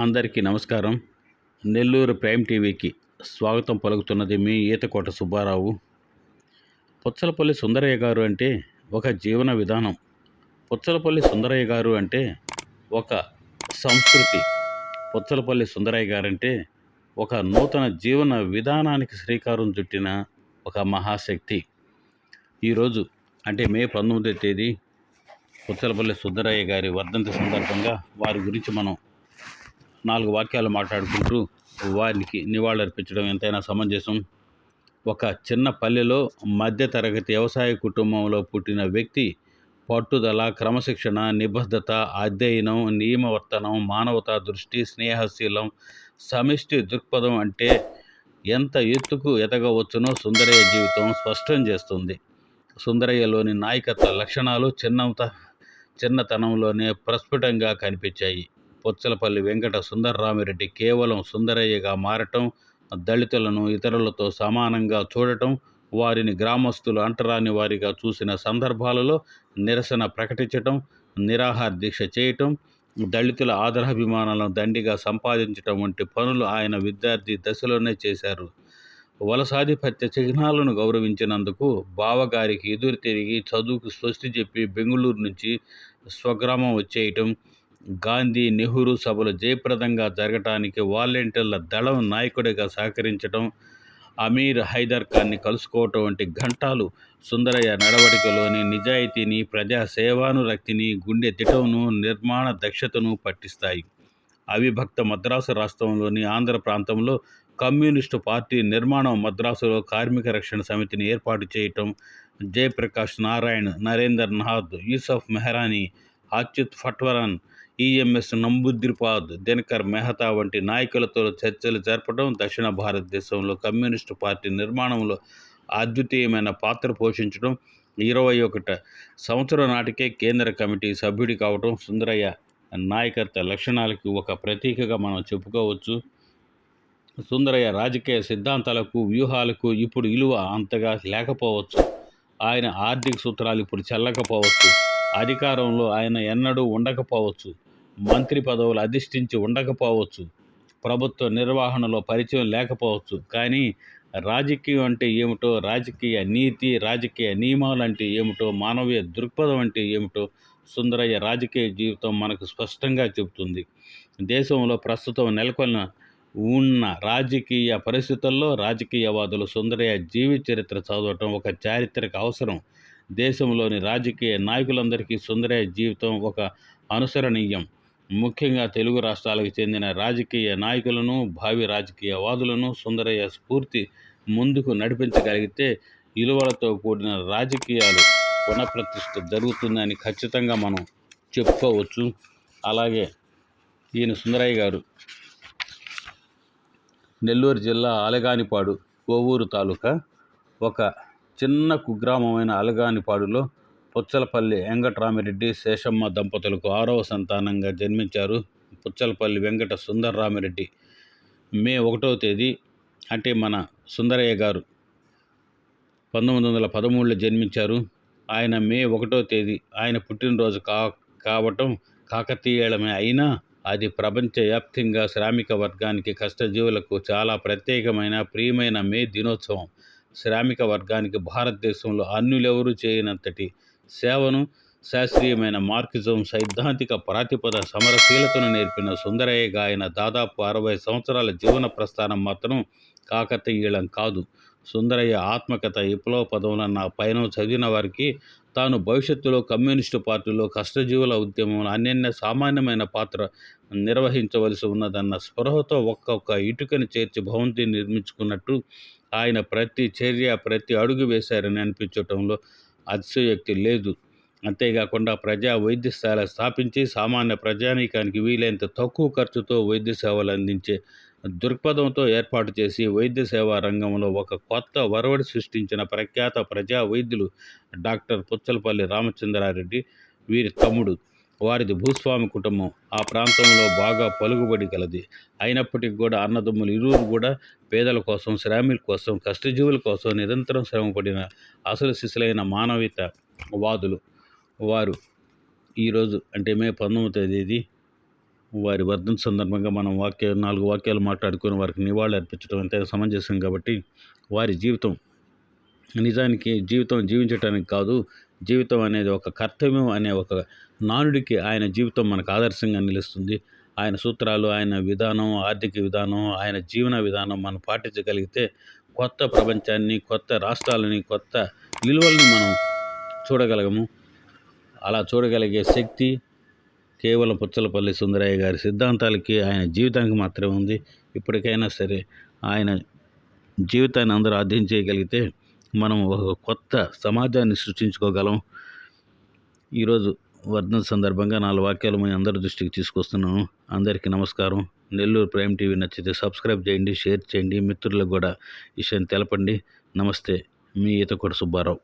అందరికీ నమస్కారం. నెల్లూరు ప్రైమ్ టీవీకి స్వాగతం పలుకుతున్నది మీ ఈతకోట సుబ్బారావు. పుచ్చలపల్లి సుందరయ్య గారు అంటే ఒక జీవన విధానం. పుచ్చలపల్లి సుందరయ్య గారు అంటే ఒక సంస్కృతి. పుచ్చలపల్లి సుందరయ్య గారంటే ఒక నూతన జీవన విధానానికి శ్రీకారం చుట్టిన ఒక మహాశక్తి. ఈరోజు అంటే మే పంతొమ్మిదో తేదీ పుచ్చలపల్లి సుందరయ్య గారి వర్ధంతి సందర్భంగా వారి గురించి మనం నాలుగు వాక్యాలు మాట్లాడుకుంటూ వారికి నివాళులర్పించడం ఎంతైనా సమంజసం. ఒక చిన్న పల్లెలో మధ్యతరగతి వ్యవసాయ కుటుంబంలో పుట్టిన వ్యక్తి పట్టుదల క్రమశిక్షణ నిబద్ధత అధ్యయనం నియమవర్తనం మానవతా దృష్టి స్నేహశీలం సమిష్టి దృక్పథం అంటే ఎంత ఎత్తుకు ఎదగవచ్చునో సుందరయ్య జీవితం స్పష్టం చేస్తుంది. సుందరయ్యలోని నాయకత్వ లక్షణాలు చిన్నత చిన్నతనంలోనే ప్రస్ఫుటంగా కనిపించాయి. పుచ్చలపల్లి వెంకట సుందరరామిరెడ్డి కేవలం సుందరయ్యగా మారటం దళితులను ఇతరులతో సమానంగా చూడటం వారిని గ్రామస్తులు అంటరాని వారిగా చూసిన సందర్భాలలో నిరసన ప్రకటించటం నిరాహార దీక్ష చేయటం దళితుల ఆదరాభిమానాలను దండిగా సంపాదించటం వంటి పనులు ఆయన విద్యార్థి దశలోనే చేశారు. వలసాధిపత్య చిహ్నాలను గౌరవించినందుకు బావగారికి ఎదురు తిరిగి చదువుకు స్వస్తి చెప్పి బెంగళూరు నుంచి స్వగ్రామం వచ్చేయటం గాంధీ నెహ్రూ సభలు జయప్రదంగా జరగటానికి వాలంటీర్ల దళం నాయకుడిగా సహకరించడం అమీర్ హైదర్ ఖాన్ని కలుసుకోవటం వంటి ఘంటాలు సుందరయ్య నడవడికలోని నిజాయితీని ప్రజా సేవానురక్తిని గుండె తిటవును నిర్మాణ దక్షతను పట్టిస్తాయి. అవిభక్త మద్రాసు రాష్ట్రంలోని ఆంధ్ర ప్రాంతంలో కమ్యూనిస్టు పార్టీ నిర్మాణం మద్రాసులో కార్మిక రక్షణ సమితిని ఏర్పాటు చేయటం జయప్రకాష్ నారాయణ్ నరేందర్ నాథ్ యూసఫ్ మెహరానీ అచ్యుత్ ఫట్వరన్ ఈఎంఎస్ నంబుద్రిపాద్ దినకర్ మెహతా వంటి నాయకులతో చర్చలు జరపడం దక్షిణ భారతదేశంలో కమ్యూనిస్టు పార్టీ నిర్మాణంలో అద్వితీయమైన పాత్ర పోషించడం ఇరవై ఒకట. సంవత్సరం నాటికే కేంద్ర కమిటీ సభ్యుడి కావటం సుందరయ్య నాయకత్వ లక్షణాలకు ఒక ప్రతీకగా మనం చెప్పుకోవచ్చు. సుందరయ్య రాజకీయ సిద్ధాంతాలకు వ్యూహాలకు ఇప్పుడు విలువ అంతగా లేకపోవచ్చు. ఆయన ఆర్థిక సూత్రాలు ఇప్పుడు చెల్లకపోవచ్చు. అధికారంలో ఆయన ఎన్నడూ ఉండకపోవచ్చు. మంత్రి పదవులు అధిష్ఠించి ఉండకపోవచ్చు. ప్రభుత్వ నిర్వహణలో పరిచయం లేకపోవచ్చు. కానీ రాజకీయం అంటే ఏమిటో రాజకీయ నీతి రాజకీయ నియమాలు అంటే ఏమిటో మానవీయ దృక్పథం అంటే ఏమిటో సుందరయ్య రాజకీయ జీవితం మనకు స్పష్టంగా చెబుతుంది. దేశంలో ప్రస్తుతం నెలకొన్న ఉన్న రాజకీయ పరిస్థితుల్లో రాజకీయవాదులు సుందరయ్య జీవిత చరిత్ర చదవటం ఒక చారిత్రక అవసరం. దేశంలోని రాజకీయ నాయకులందరికీ సుందరయ్య జీవితం ఒక అనుసరణీయం. ముఖ్యంగా తెలుగు రాష్ట్రాలకు చెందిన రాజకీయ నాయకులను భావి రాజకీయవాదులను సుందరయ్య స్ఫూర్తి ముందుకు నడిపించగలిగితే విలువలతో కూడిన రాజకీయాలు పునఃప్రతిష్ఠ జరుగుతుందని ఖచ్చితంగా మనం చెప్పుకోవచ్చు. అలాగే ఈయన సుందరయ్య గారు నెల్లూరు జిల్లా అలగానిపాడు కోవూరు తాలూకా ఒక చిన్న కుగ్రామమైన అలగానిపాడులో పుచ్చలపల్లి వెంకటరామిరెడ్డి శేషమ్మ దంపతులకు ఆరవ సంతానంగా జన్మించారు పుచ్చలపల్లి వెంకట సుందరరామిరెడ్డి. మే ఒకటవ తేదీ అంటే మన సుందరయ్య గారు పంతొమ్మిది వందల పదమూడులో జన్మించారు. ఆయన మే ఒకటో తేదీ ఆయన పుట్టినరోజు కా కావటం కాకతీయమే అయినా అది ప్రపంచవ్యాప్తంగా శ్రామిక వర్గానికి కష్టజీవులకు చాలా ప్రత్యేకమైన ప్రియమైన మే దినోత్సవం. శ్రామిక వర్గానికి భారతదేశంలో అన్యులెవరూ చేయనంతటి సేవను శాస్త్రీయమైన మార్కిజం సైద్ధాంతిక ప్రాతిపద సమరశీలతను నేర్పిన సుందరయ్య గాయన దాదాపు అరవై సంవత్సరాల జీవన ప్రస్థానం మాత్రం కాకతీయడం కాదు. సుందరయ్య ఆత్మకథ విప్లవ పదవులన్న పైన చదివిన వారికి తాను భవిష్యత్తులో కమ్యూనిస్టు పార్టీలో కష్టజీవుల ఉద్యమంలో అన్యన్య సామాన్యమైన పాత్ర నిర్వహించవలసి ఉన్నదన్న స్పృహతో ఒక్కొక్క ఇటుకని చేర్చి భవంతిని నిర్మించుకున్నట్టు ఆయన ప్రతి చర్య ప్రతి అడుగు వేశారని అనిపించటంలో అతిశయోక్తి లేదు. అంతేకాకుండా ప్రజా వైద్యశాల స్థాపించి సామాన్య ప్రజానీకానికి వీలైనంత తక్కువ ఖర్చుతో వైద్య సేవలు అందించే దృక్పథంతో ఏర్పాటు చేసి వైద్య సేవా రంగంలో ఒక కొత్త వరవడి సృష్టించిన ప్రఖ్యాత ప్రజా వైద్యులు డాక్టర్ పుచ్చలపల్లి రామచంద్రారెడ్డి వీరి తమ్ముడు వారిది భూస్వామి కుటుంబం. ఆ ప్రాంతంలో బాగా పలుకుబడి కలది అయినప్పటికీ కూడా అన్నదమ్ములు ఇరువురు కూడా పేదల కోసం శ్రామికుల కోసం కష్టజీవుల కోసం నిరంతరం శ్రమపడిన అసలు శిశులైన మానవీయత వాదులు వారు. ఈరోజు అంటే మే పంతొమ్మిది తేదీ వారి వర్ధన సందర్భంగా మనం వాక్య నాలుగు వాక్యాలు మాట్లాడుకొని వారికి నివాళులు అర్పించడం ఎంతైనా సమంజసం కాబట్టి వారి జీవితం నిజానికి జీవితం జీవించటానికి కాదు జీవితం అనేది ఒక కర్తవ్యం అనే ఒక నానుడికి ఆయన జీవితం మనకు ఆదర్శంగా నిలుస్తుంది. ఆయన సూత్రాలు ఆయన విధానం ఆర్థిక విధానం ఆయన జీవన విధానం మనం పాటించగలిగితే కొత్త ప్రపంచాన్ని కొత్త రాష్ట్రాలని కొత్త విలువలను మనం చూడగలగము. అలా చూడగలిగే శక్తి కేవలం పుచ్చలపల్లి సుందరయ్య గారి సిద్ధాంతాలకి ఆయన జీవితానికి మాత్రమే ఉంది. ఇప్పటికైనా సరే ఆయన జీవితాన్ని అందరూ అర్థం చేయగలిగితే మనం ఒక కొత్త సమాజాన్ని సృష్టించుకోగలం. ఈరోజు వర్ధన సందర్భంగా నాలుగు వాక్యాలు మీ అందరి దృష్టికి తీసుకొస్తున్నాను. అందరికీ నమస్కారం. నెల్లూరు ప్రైమ్ టీవీ నచ్చితే సబ్స్క్రైబ్ చేయండి షేర్ చేయండి. మిత్రులకు కూడా విషయం తెలపండి. నమస్తే. మీ ఈతకోట సుబ్బారావు.